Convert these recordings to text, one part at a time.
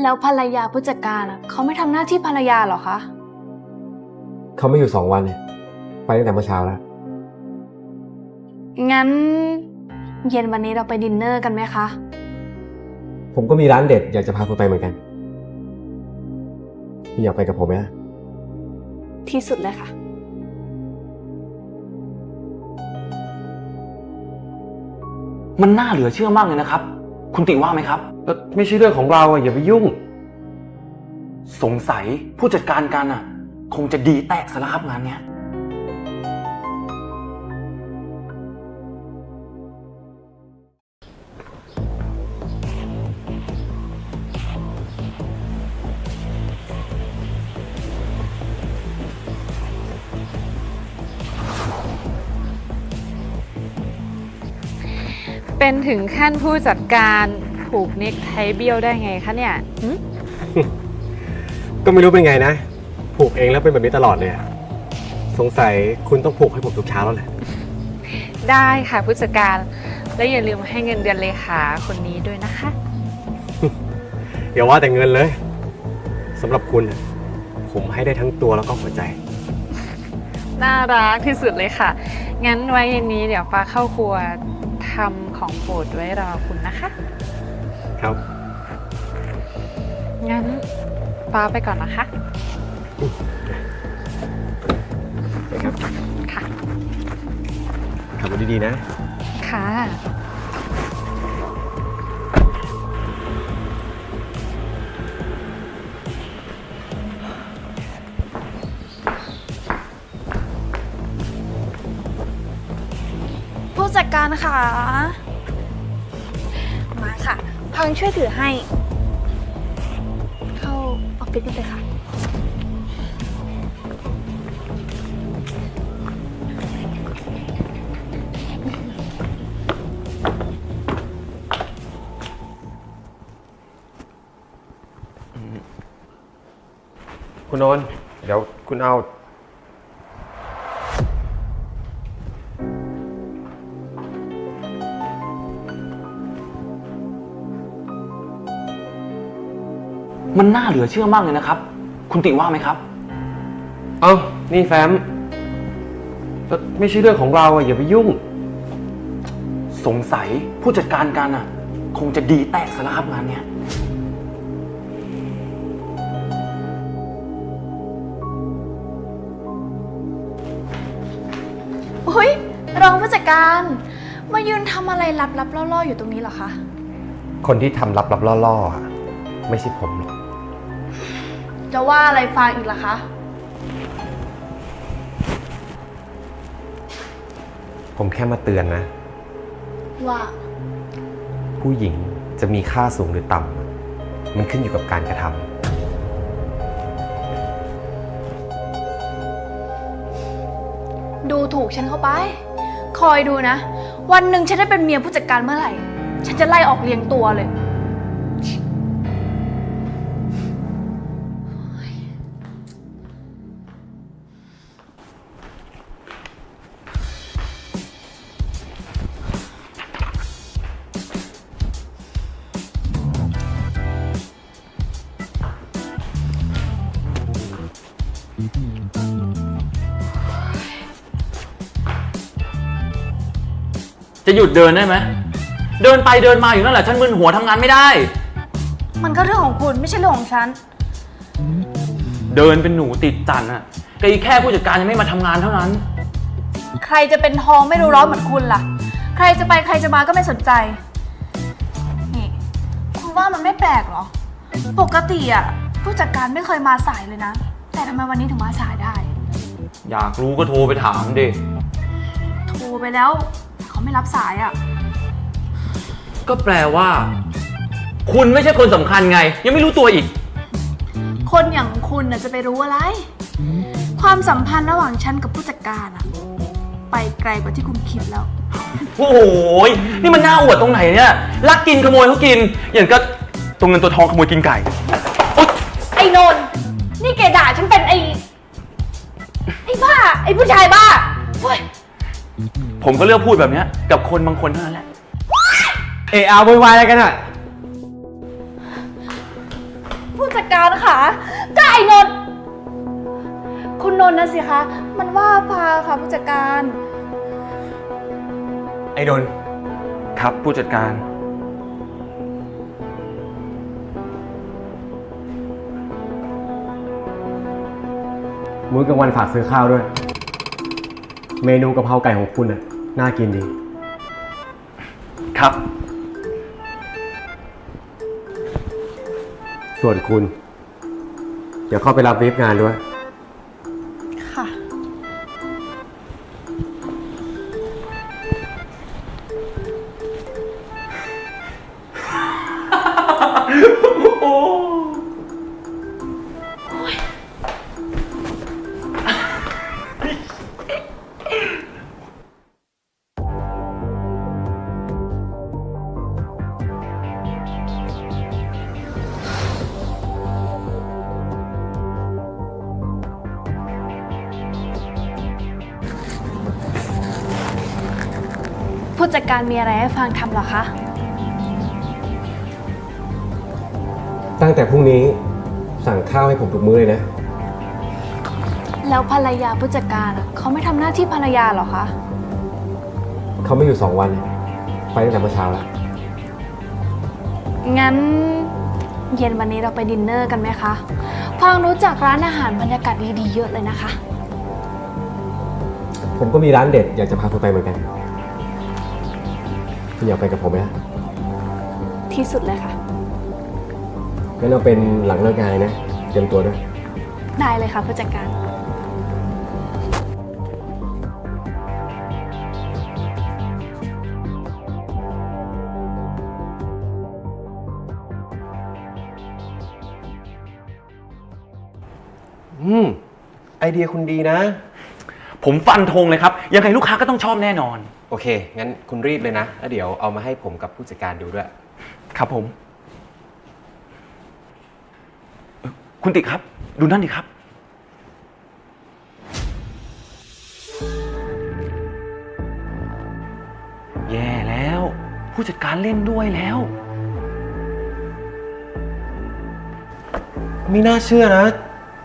แล้วภรรยาผู้จัดการอะเขาไม่ทำหน้าที่ภรรยาเหรอคะ เขาไม่อยู่สองวันเลยไปตั้งแต่เมื่อเช้าแล้ว งั้น เย็นวันนี้เราไปดินเนอร์กันไหมคะ ผมก็มีร้านเด็ดอยากจะพาคุณไปเหมือนกันพี่อยากไปกับผมไหมที่สุดเลยค่ะ มันน่าเหลือเชื่อมากเลยนะครับ คุณติว่าไหมครับ ไม่ใช่เรื่องของเราอะอย่าไปยุ่ง สงสัยผู้จัดการกันอะคงจะดีแตกสารครับงานเนี้ย เป็นถึงขั้นผู้จัดการ ผูกเน็กไทเบี้ยวได้ไงคะเนี่ยหึก็ไม่รู้เป็นไงนะ ผูกเองแล้วเป็นแบบนี้ตลอดเลยอะสงสัยคุณต้องผูกให้ผมทุกเช้าแล้วแหละ ได้ค่ะผู้จัดการ และอย่าลืมให้เงินเดือนเลขาคนนี้ด้วยนะคะอย่าว่าแต่เงินเลยสำหรับคุณอะผมให้ได้ทั้งตัวแล้วก็หัวใจ น่ารักที่สุดเลยค่ะ งั้นไว้เย็นนี้เดี๋ยวฟ้าเข้าครัวทำของโปรดไว้รอคุณนะคะ ครับ งั้นฟ้าไปก่อนนะคะนะครับ ค่ะ ขับรถดีๆนะ ค่ะ ผู้จัดการค่ะมา ค่ะพังช่วยถือให้ เข้าออฟฟิศกันเลยค่ะ คุณนนท์เดี๋ยวคุณเอา มันน่าเหลือเชื่อมากเลยนะครับ คุณติว่าไหมครับ เอ้า นี่แฟมแล้วไม่ใช่เรื่องของเราอะอย่าไปยุ่ง สงสัยผู้จัดการกันอะ คงจะดีแตกสารครับงานเนี้ย อุ้ยรองผู้จัดการ มายืนทำอะไรลับๆล่อๆอยู่ตรงนี้เหรอคะ คนที่ทำลับๆล่อๆอะไม่ใช่ผมหรอก จะว่าอะไรฟังอีกล่ะคะ ผมแค่มาเตือนนะ ว่า ผู้หญิงจะมีค่าสูงหรือต่ำ มันขึ้นอยู่กับการกระทำดูถูกฉันเข้าไป คอยดูนะ วันหนึ่งฉันได้เป็นเมียผู้จัดการเมื่อไหร่ ฉันจะไล่ออกเลี้ยงตัวเลย จะหยุดเดินได้ไหม เดินไปเดินมาอยู่นั่นแหละ ฉันมึนหัวทำงานไม่ได้ มันก็เรื่องของคุณไม่ใช่เรื่องของฉัน เดินเป็นหนูติดจันอะก็อีแค่ผู้จัดการยังไม่มาทำงานเท่านั้น ใครจะเป็นทองไม่รู้ร้อนเหมือนคุณล่ะ ใครจะไปใครจะมาก็ไม่สนใจ นี่ คุณว่ามันไม่แปลกเหรอ ปกติอะผู้จัดการไม่เคยมาสายเลยนะ แต่ทำไมวันนี้ถึงมาสายได้ อยากรู้ก็โทรไปถามดิ โทรไปแล้ว เขาไม่รับสายอะ ก็แปลว่า คุณไม่ใช่คนสำคัญไง ยังไม่รู้ตัวอีก คนอย่างคุณน่ะจะไปรู้อะไร ความสัมพันธ์ระหว่างฉันกับผู้จัดการอะไปไกลกว่าที่คุณคิดแล้ว โอ้โหยนี่มันน่าอวดตรงไหนเนี่ยลักกินขโมยเขากิน อย่างก็ตัวเงินตัวทองขโมยกินไก่อุ๊ยไอ้นนท์นี่แกด่าฉันเป็นไอ้ ไอ้บ้า ไอ้ผู้ชายบ้าเฮ้ย ผมก็เลือกพูดแบบเนี้ยกับคนบางคนเท่านั้นแหละ เออาโวยวายอะไรกันอะ ผู้จัดการคะก็ไอ้นนท์คุณนนท์นะสิคะ มันว่าพาค่ะผู้จัดการ ไอ้ดน ครับผู้จัดการ มื้อกลางวันฝากซื้อข้าวด้วย เมนูกะเพราไก่ของคุณน่ะน่ากินดี ครับ ส่วนคุณ เดี๋ยวเข้าไปรับวีฟงานด้วย การมีอะไรให้ฟังทำเหรอคะ ตั้งแต่พรุ่งนี้สั่งข้าวให้ผมทุกมื้อเลยนะ แล้วภรรยาผู้จัดการอะเขาไม่ทำหน้าที่ภรรยาเหรอคะ เขาไม่อยู่สองวัน ไปตั้งแต่เมื่อเช้าแล้ว งั้นเย็นวันนี้เราไปดินเนอร์กันไหมคะ ฟังรู้จักร้านอาหารบรรยากาศดีๆเยอะเลยนะคะ ผมก็มีร้านเด็ดอยากจะพาคุณไปเหมือนกัน คุณอยากไปกับผมไหมฮะที่สุดเลยค่ะ งั้นเราเป็นหลังเลิกงานเลยนะ เตรียมตัวด้วย ได้เลยค่ะผู้จัดการ อืม ไอเดียคุณดีนะ ผมฟันธงเลยครับ ยังไงลูกค้าก็ต้องชอบแน่นอน โอเค งั้นคุณรีบเลยนะแล้วเดี๋ยวเอามาให้ผมกับผู้จัดการดูด้วย ครับผมเอ่อคุณติ๊กครับ ดูนั่นดิครับ แย่แล้ว ผู้จัดการเล่นด้วยแล้ว ไม่น่าเชื่อนะ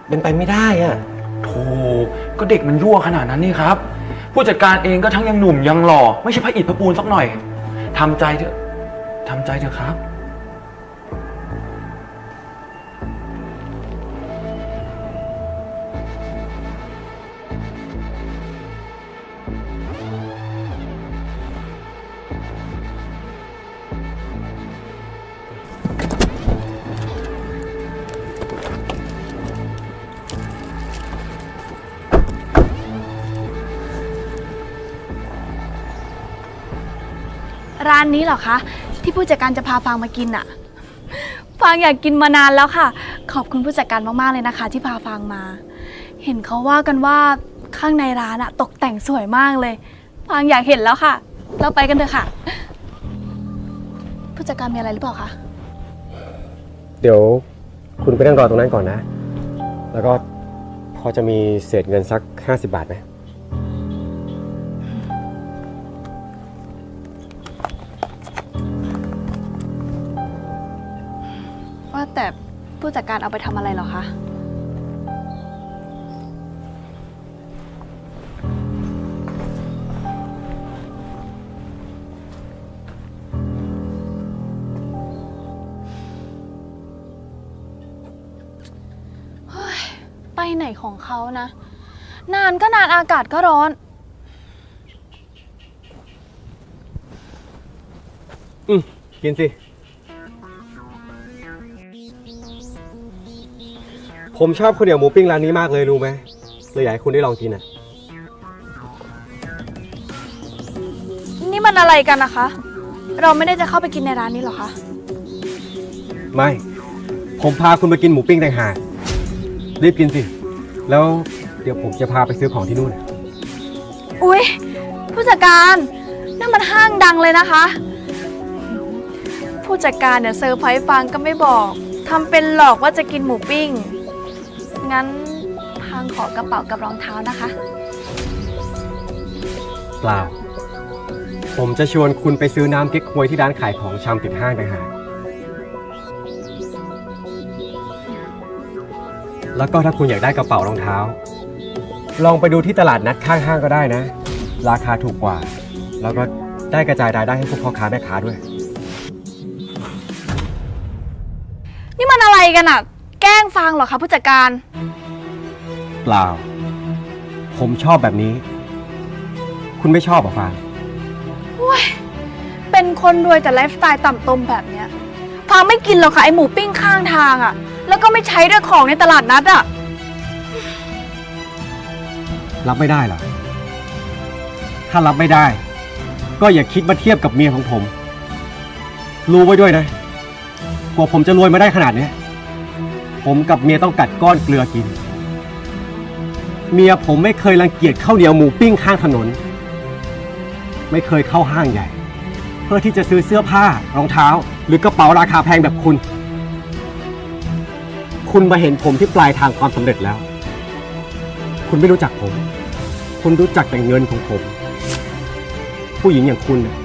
เป็นไปไม่ได้อะ โธ่ก็เด็กมันยั่วขนาดนั้นนี่ครับ ผู้จัดการเองก็ทั้งยังหนุ่มยังหล่อ ไม่ใช่พระอิฐพระปูนสักหน่อยทำใจเถอะทำใจเถอะครับ ร้านนี้เหรอคะ ที่ผู้จัดการจะพาฟางมากินอะฟางอยากกินมานานแล้วค่ะ ขอบคุณผู้จัดการมากๆเลยนะคะ ที่พาฟางมา เห็นเขาว่ากันว่าข้างในร้านอะตกแต่งสวยมากเลย ฟางอยากเห็นแล้วค่ะ เราไปกันเถอะค่ะ ผู้จัดการมีอะไรหรือเปล่าคะ เดี๋ยวคุณไปนั่งรอตรงนั้นก่อนนะ แล้วก็พอจะมีเศษเงินสัก 50 บาทไหม แต่ผู้จัดการเอาไปทำอะไรเหรอคะ เฮ้ย ไปไหนของเขานะ นานก็นานอากาศก็ร้อน อืมกินสิ ผมชอบข้าวเหนียวหมูปิ้งร้านนี้มากเลยรู้ไหมเลยอยากให้คุณได้ลองกินอะ นี่มันอะไรกันนะคะ เราไม่ได้จะเข้าไปกินในร้านนี้หรอคะ ไม่ ผมพาคุณมากินหมูปิ้งต่างหากรีบกินสิ แล้วเดี๋ยวผมจะพาไปซื้อของที่นู่น อุ๊ย ผู้จัดการนั่นมันห้างดังเลยนะคะ ผู้จัดการเนี่ยเซอร์ไพรส์ฟังก็ไม่บอกทำเป็นหลอกว่าจะกินหมูปิ้ง งั้นทางขอกระเป๋ากับรองเท้านะคะ เปล่า ผมจะชวนคุณไปซื้อน้ำเก๊กฮวยที่ร้านขายของชำติดห้างต่างหากแล้วก็ถ้าคุณอยากได้กระเป๋ารองเท้า ลองไปดูที่ตลาดนัดข้างห้างก็ได้นะ ราคาถูกกว่า แล้วก็ได้กระจายรายได้ให้พวกพ่อค้าแม่ค้าด้วย นี่มันอะไรกันอะ แกล้งฟังเหรอคะผู้จัดการ เปล่า ผมชอบแบบนี้ คุณไม่ชอบเหรอฟางเป็นคนรวยแต่ไลฟ์สไตล์ต่ำตมแบบเนี้ยฟางไม่กินหรอกค่ะไอหมูปิ้งข้างทางอะแล้วก็ไม่ใช้ด้วยของในตลาดนัดอะรับไม่ได้เหรอ ถ้ารับไม่ได้ ก็อย่าคิดมาเทียบกับเมียของผม รู้ไว้ด้วยนะ กว่าผมจะรวยมาได้ขนาดเนี้ย ผมกับเมียต้องกัดก้อนเกลือกิน เมียผมไม่เคยรังเกียจข้าวเหนียวหมูปิ้งข้างถนน ไม่เคยเข้าห้างใหญ่ เพื่อที่จะซื้อเสื้อผ้ารองเท้า หรือกระเป๋าราคาแพงแบบคุณ คุณมาเห็นผมที่ปลายทางความสำเร็จแล้ว คุณไม่รู้จักผม คุณรู้จักแต่เงินของผม ผู้หญิงอย่างคุณน่ะ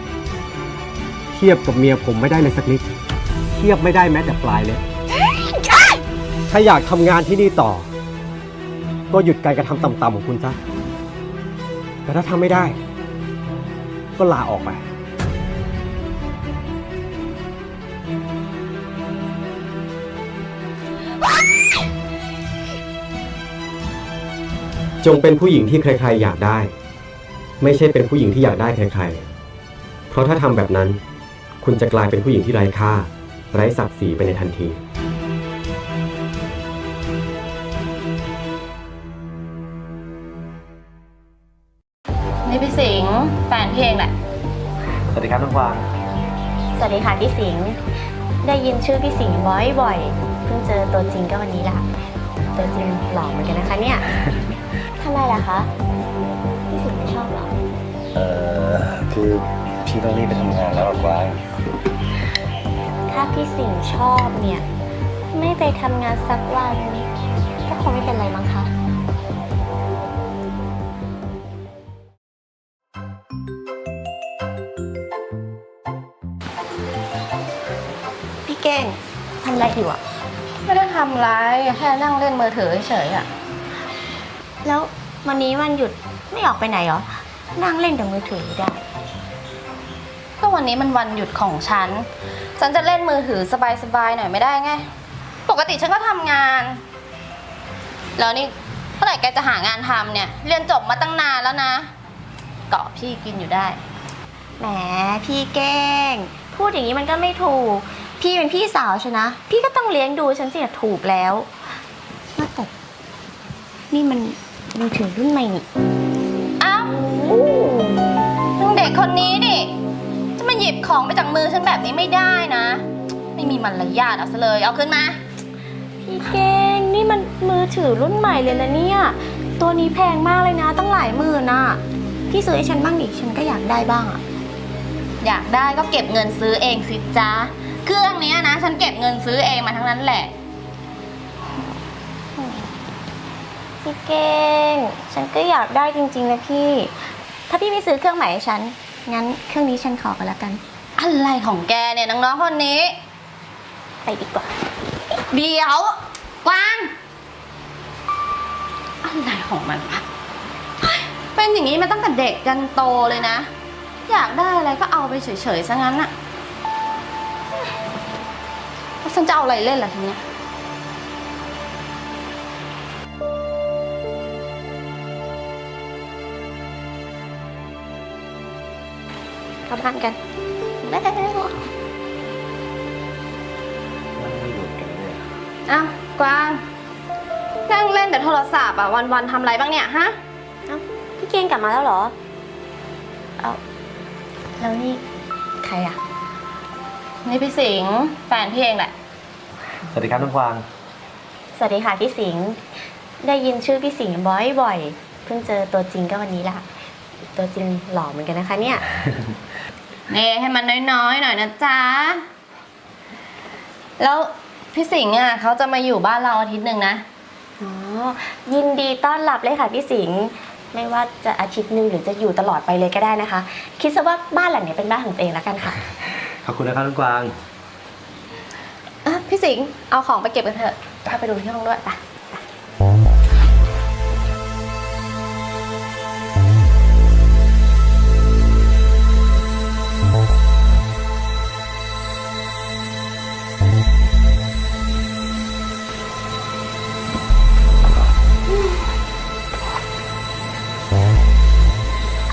เทียบกับเมียผมไม่ได้เลยสักนิด เทียบไม่ได้แม้แต่ปลายเลย ถ้าอยากทำงานที่นี่ต่อ ก็หยุดการกระทำต่ำๆของคุณซะ แต่ถ้าทำไม่ได้ ก็ลาออกไป จงเป็นผู้หญิงที่ใครๆอยากได้ ไม่ใช่เป็นผู้หญิงที่อยากได้ใครๆ เพราะถ้าทำแบบนั้น คุณจะกลายเป็นผู้หญิงที่ไร้ค่า ไร้ศักดิ์ศรีไปในทันที แฟนเพลงแหละ สวัสดีครับน้องกวาง สวัสดีค่ะพี่สิงห์ได้ยินชื่อพี่สิงห์บ่อยๆ เพิ่งเจอตัวจริงก็วันนี้ละตัวจริงหล่อเหมือนกันนะคะเนี่ย ทำไมล่ะคะ พี่สิงห์ไม่ชอบเหรอ เออคือพี่ต้องรีบไปทำงานแล้วอะกวาง ถ้าพี่สิงห์ชอบเนี่ย ไม่ไปทำงานสักวันก็คงไม่เป็นไรมั้งคะ ทำอะไรอยู่อะไม่ได้ทำร้ายแค่นั่งเล่นมือถือเฉยๆอะแล้ววันนี้วันหยุดไม่ออกไปไหนเหรอ นั่งเล่นแต่มือถือได้ ก็วันนี้มันวันหยุดของฉัน ฉันจะเล่นมือถือสบายๆหน่อยไม่ได้ไง ปกติฉันก็ทำงาน แล้วนี่เมื่อไหร่แกจะหางานทำเนี่ย เรียนจบมาตั้งนานแล้วนะ เกาะพี่กินอยู่ได้ แหมพี่เก้ง พูดอย่างนี้มันก็ไม่ถูก พี่เป็นพี่สาวฉันนะ พี่ก็ต้องเลี้ยงดูฉันสิถูกแล้วว่าแต่นี่มันมือถือรุ่นใหม่นี่อ้าวนางเด็กคนนี้ดิจะมาหยิบของไปจากมือฉันแบบนี้ไม่ได้นะ ไม่มีมารยาทเอาซะเลย เอาขึ้นมา พี่เก้งนี่มันมือถือรุ่นใหม่เลยนะเนี่ย ตัวนี้แพงมากเลยนะ ตั้งหลายหมื่นน่ะ พี่ซื้อให้ฉันบ้างดิ ฉันก็อยากได้บ้างอะอยากได้ก็เก็บเงินซื้อเองสิจ๊ะ เครื่องเนี้ยนะ ฉันเก็บเงินซื้อเองมาทั้งนั้นแหละ พี่เก้งฉันก็อยากได้จริงๆนะพี่ ถ้าพี่ไม่ซื้อเครื่องใหม่ให้ฉัน งั้นเครื่องนี้ฉันขอกันแล้วกัน อะไรของแกเนี่ยน้องๆคนนี้ ไปดีกว่า เดี๋ยวกวาง อะไรของมันวะเฮ้ยเป็นอย่างนี้มาตั้งแต่เด็กยันโตเลยนะ อยากได้อะไรก็เอาไปเฉยๆซะงั้นอะ แล้วฉันจะเอาอะไรเล่นล่ะทีเนี้ย กลับบ้านกันแล้วอ้าวกวางนั่งเล่นแต่โทรศัพท์อะวันๆทำอะไรบ้างเนี่ยฮะ เอ้าพี่เก้งกลับมาแล้วเหรอ เอาแล้วนี่ใครอะ นี่พี่สิงห์แฟนพี่เองแหละ สวัสดีครับน้องกวาง สวัสดีค่ะพี่สิงห์ได้ยินชื่อพี่สิงห์บ่อยๆ เพิ่งเจอตัวจริงก็วันนี้ละตัวจริงหล่อเหมือนกันนะคะเนี่ย เน่ให้มันน้อยๆ หน่อยนะจ๊ะ แล้วพี่สิงห์อะเขาจะมาอยู่บ้านเราอาทิตย์หนึ่งนะ อ๋อ ยินดีต้อนรับเลยค่ะพี่สิงห์ไม่ว่าจะอาทิตย์หนึ่งหรือจะอยู่ตลอดไปเลยก็ได้นะคะ คิดซะว่าบ้านหลังนี้เป็นบ้านของตัวเองแล้วกันค่ะ ขอบคุณนะครับน้องกวางพี่สิงห์เอาของไปเก็บกันเถอะพาไปดูที่ห้องด้วยไป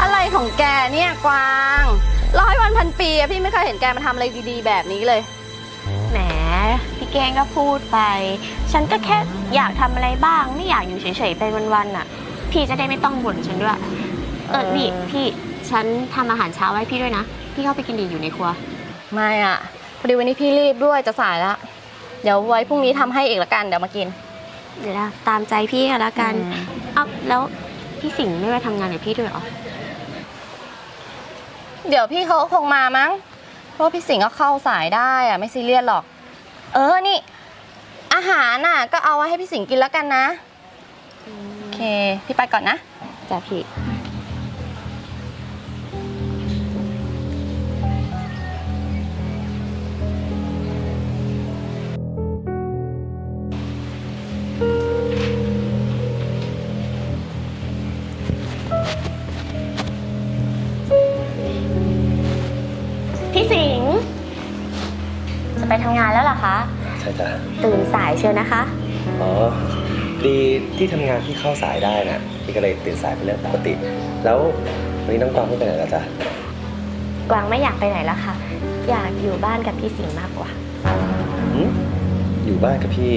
อะไรของแกเนี่ยกวาง ร้อยวันพันปีอะพี่ไม่เคยเห็นแกมาทำอะไรดีๆ แบบนี้เลย แหมพี่แกงก็พูดไป ฉันก็แค่อยากทำอะไรบ้าง ไม่อยากอยู่เฉยๆไปวันๆน่ะ พี่จะได้ไม่ต้องบ่นฉันด้วย เออ นี่พี่ฉันทำอาหารเช้าไว้พี่ด้วยนะ พี่เข้าไปกินดีอยู่ในครัว ไม่อะพอดีวันนี้พี่รีบด้วยจะสายละเดี๋ยวไว้พรุ่งนี้ทำให้อีกละกันเดี๋ยวมากิน เดี๋ยวนะตามใจพี่กันแล้วกันอืม เอ้าแล้วพี่สิงห์ไม่มาทำงานกับพี่ด้วยเหรอ เดี๋ยวพี่เขาคงมามั้ง เพราะพี่สิงห์ก็เข้าสายได้อะไม่ซีเรียสหรอก เออนี่ อาหารน่ะ ก็เอาไว้ให้พี่สิงห์กินแล้วกันนะ โอเค พี่ไปก่อนนะ จ้าพี่ ไปทำงานแล้วเหรอคะ ใช่จ้ะตื่นสายเชียวนะคะ อ๋อดีที่ทำงานที่เข้าสายได้นะพี่ก็เลยตื่นสายเป็นเรื่องปกติ แล้ววันนี้น้องกวางไม่ไปไหนแล้วจ๊ะกวางไม่อยากไปไหนแล้วค่ะ อยากอยู่บ้านกับพี่สิงห์มากกว่า หืมอยู่บ้านกับพี่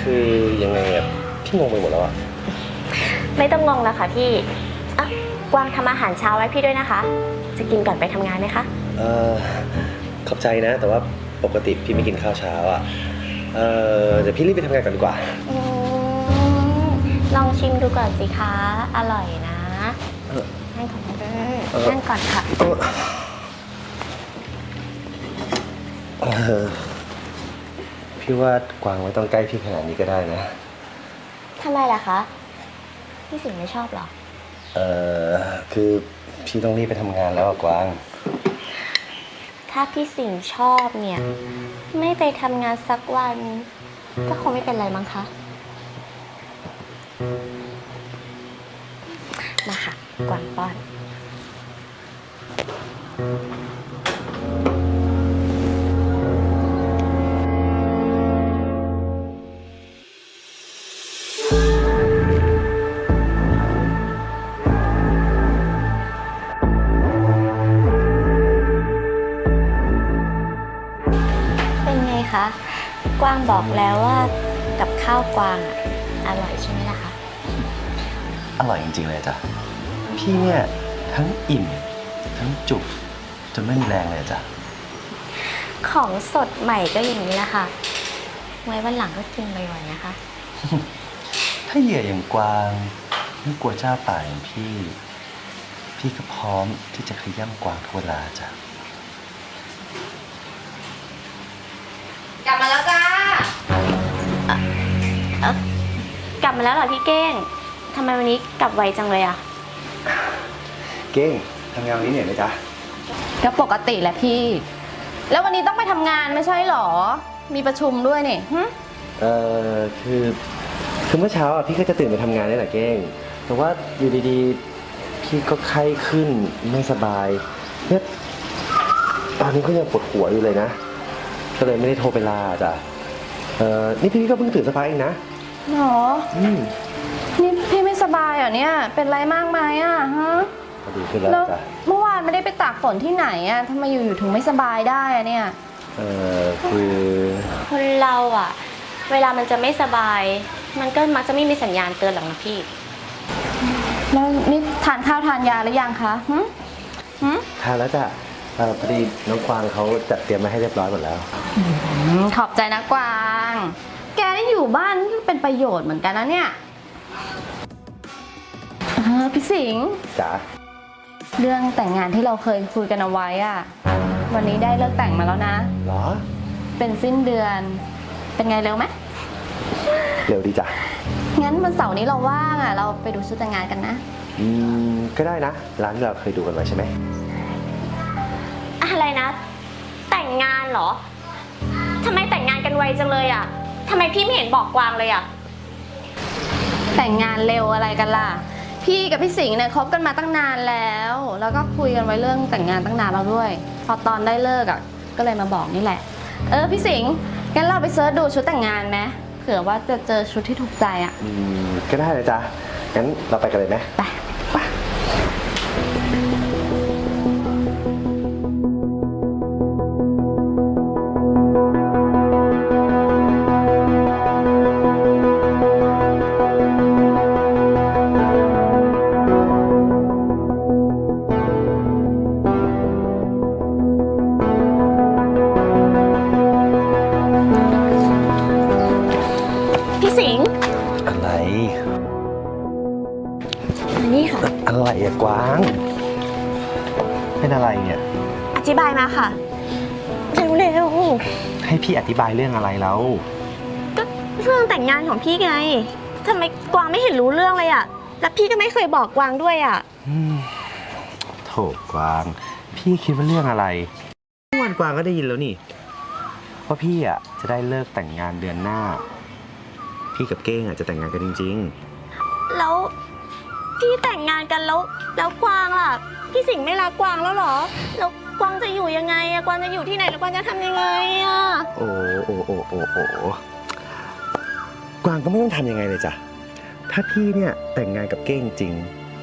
คือยังไงอะพี่งงไปหมดแล้วอะไม่ต้องงงแล้วค่ะพี่อะกวางทำอาหารเช้าไว้พี่ด้วยนะคะ จะกินก่อนไปทำงานไหมคะ เออขอบใจนะ แต่ว่า ปกติพี่ไม่กินข้าวเช้าอะเออเดี๋ยวพี่รีบไปทำงานก่อนดีกว่า อืมลองชิมดูก่อนสิคะ อร่อยนะ เออนั่งก่อนเออ นั่งก่อนค่ะเออพี่ว่ากวางไม่ต้องใกล้พี่ขนาดนี้ก็ได้นะ ทำไมล่ะคะ พี่สิงห์ไม่ชอบเหรอ เออคือพี่ต้องรีบไปทำงานแล้วอะกวาง ถ้าพี่สิงห์ชอบเนี่ย ไม่ไปทำงานสักวัน ก็คงไม่เป็นไรมั้งคะ มาค่ะกวางป้อนเป็น บอกแล้วว่ากับข้าวกวางอะอร่อยใช่ไหมล่ะคะ อร่อยจริงๆเลยจ้ะ พี่เนี่ยทั้งอิ่ม ทั้งจุกจนไม่มีแรงเลยจ้ะ ของสดใหม่ก็อย่างนี้แหละค่ะ ไว้วันหลังก็กินบ่อยๆนะคะ ถ้าเหยื่ออย่างกวางไม่กลัวเจ้าป่าอย่างพี่ พี่ก็พร้อมที่จะขย้ำกวางทุกเวลาจ้ะ กลับมาแล้วจ้า กลับมาแล้วเหรอพี่เก้งทำไมวันนี้กลับไวจังเลยอะเก้งทำงานวันนี้เหนื่อยไหมจ๊ะ ก็ปกติแหละพี่ แล้ววันนี้ต้องไปทำงานไม่ใช่หรอ มีประชุมด้วยนี่หึเออคือคือเมื่อเช้าอะพี่ก็จะตื่นไปทำงานนี่แหละเก้ง แต่ว่าอยู่ดีๆ พี่ก็ไข้ขึ้นไม่สบายเนี่ยตอนนี้ก็ยังปวดหัวอยู่เลยนะ ก็เลยไม่ได้โทรไปลาจ้ะเออนี่พี่ก็เพิ่งตื่นสบายเองนะ หรออืมนี่พี่ไม่สบายเหรอเนี่ย เป็นไรมากไหมอะฮะก็ดีขึ้นแล้วแล้วจ้ะเมื่อวานไม่ได้ไปตากฝนที่ไหนอะทำไมอยู่ๆถึงไม่สบายได้อะเนี่ย เออคือคนเราอะเวลามันจะไม่สบาย มันก็มักจะไม่มีสัญญาณเตือนหรอกนะพี่ แล้วนี่ทานข้าวทานยาหรือยังคะหึหึทานแล้วจ้ะเออพอดีน้องกวางเขาจัดเตรียมมาให้เรียบร้อยหมดแล้ว อืมขอบใจนะกวาง แกนี่อยู่บ้านก็เป็นประโยชน์เหมือนกันนะเนี่ยเออพี่สิงห์จ๋าเรื่องแต่งงานที่เราเคยคุยกันเอาไว้อะวันนี้ได้เลิกแต่งมาแล้วนะ เหรอ เป็นสิ้นเดือน เป็นไงเร็วไหมเร็วดีจ้ะงั้นวันเสาร์นี้เราว่างอะเราไปดูชุดแต่งงานกันนะอืมก็ได้นะ ร้านที่เราเคยดูกันไว้ใช่ไหมอะไรนะ แต่งงานเหรอทำไมแต่งงานกันไวจังเลยอะ ทำไมพี่ไม่เห็นบอกกวางเลยอะแต่งงานเร็วอะไรกันล่ะ พี่กับพี่สิงห์เนี่ยคบกันมาตั้งนานแล้ว แล้วก็คุยกันไว้เรื่องแต่งงานตั้งนานแล้วด้วย พอตอนได้เลิกอะ ก็เลยมาบอกนี่แหละ เออพี่สิงห์งั้นเราไปเซิร์ชดูชุดแต่งงานไหมเผื่อว่าจะเจอชุดที่ถูกใจอะ อืมก็ได้นะจ๊ะงั้นเราไปกันเลยไหมไป ธิบายเรื่องอะไรแล้วๆก็เรื่องแต่งงานของพี่ไงทำไมกวางไม่เห็นรู้เรื่องเลยอะแล้วพี่ก็ไม่เคยบอกกวางด้วยอะอืมโถกวาง พี่คิดว่าเรื่องอะไรเมื่อวานกวางก็ได้ยินแล้วนี่ว่าพี่อะจะได้เลิกแต่งงานเดือนหน้า พี่กับเก้งอะจะแต่งงานกันจริง แล้วพี่แต่งงานกันแล้วแล้วกวางล่ะ พี่สิงห์ไม่รักกวางแล้วเหรอแล้ว กวางจะอยู่ยังไงอะกวางจะอยู่ที่ไหนแล้วกวางจะทำยังไงอะๆโอ้โอ้โอ้โอ้โอ้กวางก็ไม่ต้องทำยังไงเลยจ้ะ ถ้าพี่เนี่ยแต่งงานกับเก้งจริง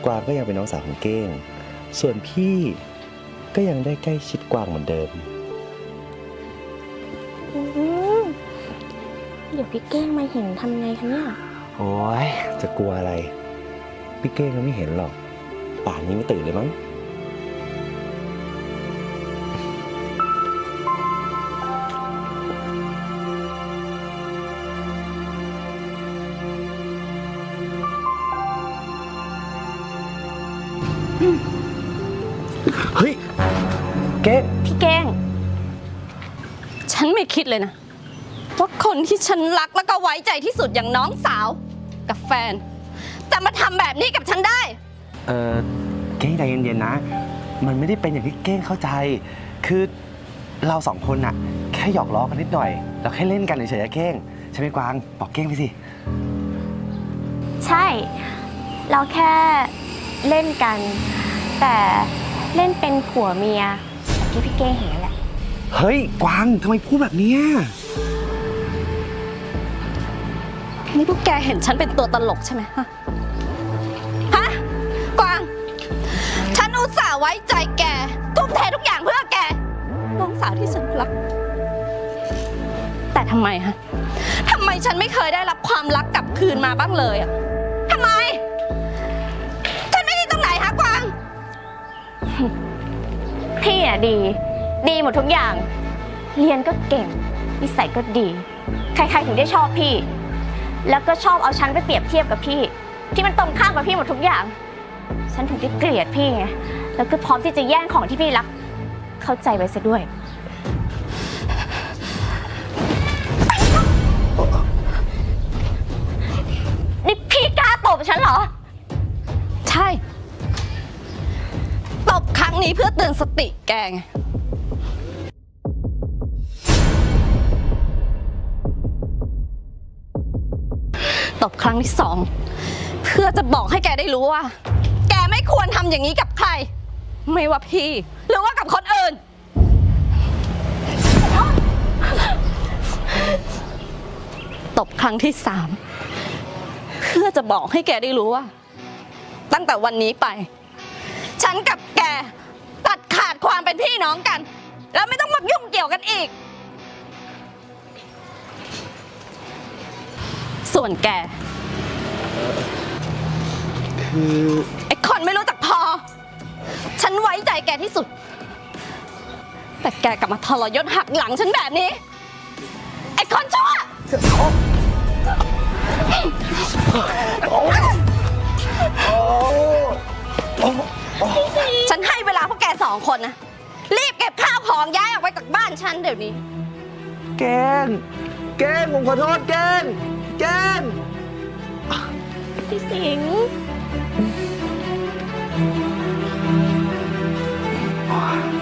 กวางก็ยังเป็นน้องสาวของเก้ง ส่วนพี่ก็ยังได้ใกล้ชิดกวางเหมือนเดิม อืมเดี๋ยวพี่เก้งมาเห็นทำไงคะเนี่ย โอ้ยจะกลัวอะไร พี่เก้งก็ไม่เห็นหรอก ป่านนี้ไม่ตื่นเลยมั้ง เก้งพี่เก้ง ฉันไม่คิดเลยนะ ว่าคนที่ฉันรักแล้วก็ไว้ใจที่สุดอย่างน้องสาว กับแฟน จะมาทำแบบนี้กับฉันได้ เออเก้งใจเย็นๆนะ มันไม่ได้เป็นอย่างที่เก้งเข้าใจ คือเราสองคนน่ะแค่หยอกล้อกันนิดหน่อย เราแค่เล่นกันเฉยๆอะเก้งใช่ไหมกวางบอกเก้งไปสิ ใช่ เราแค่เล่นกัน แต่เล่นเป็นผัวเมียแบบ ที่พี่เก้งเห็นนั่นแหละเฮ้ย กวางทำไมพูดแบบเนี้ยนี่พวกแกเห็นฉันเป็นตัวตลกใช่ไหมฮะฮะกวาง ฉันอุตส่าห์ไว้ใจแกทุ่มเททุกอย่างเพื่อแกน้องสาวที่ฉันรัก แต่ทำไมฮะทำไมฉันไม่เคยได้รับความรักกลับคืนมาบ้างเลยอะทำไม ฉันไม่ดีตรงไหนฮะกวาง พี่อะดี ดีหมดทุกอย่าง เรียนก็เก่ง นิสัยก็ดี ใครๆถึงได้ชอบพี่ แล้วก็ชอบเอาฉันไปเปรียบเทียบกับพี่ ที่มันตรงข้ามกับพี่หมดทุกอย่าง ฉันถึงได้เกลียดพี่ไง แล้วก็พร้อมที่จะแย่งของที่พี่รัก เข้าใจไว้ซะด้วย ตือนสติแกไง ตบครั้งที่สอง เพื่อจะบอกให้แกได้รู้ว่า แกไม่ควรทำอย่างนี้กับใคร ไม่ว่าพี่ หรือว่ากับคนอื่น ตบครั้งที่สาม เพื่อจะบอกให้แกได้รู้ว่า ตั้งแต่วันนี้ไป ฉันกับแก ความเป็นพี่น้องกัน แล้วไม่ต้องมายุ่งเกี่ยวกันอีก ส่วนแก คือไอ้คนไม่รู้จักพอ ฉันไว้ใจแกที่สุด แต่แกกลับมาทรยศหักหลังฉันแบบนี้ ไอ้คนชั่วฉัน สองคนนะ รีบเก็บข้าวของย้ายออกไปจากบ้านฉันเดี๋ยวนี้ แกง แกงผมขอโทษแกง แกง พี่สิงห์โ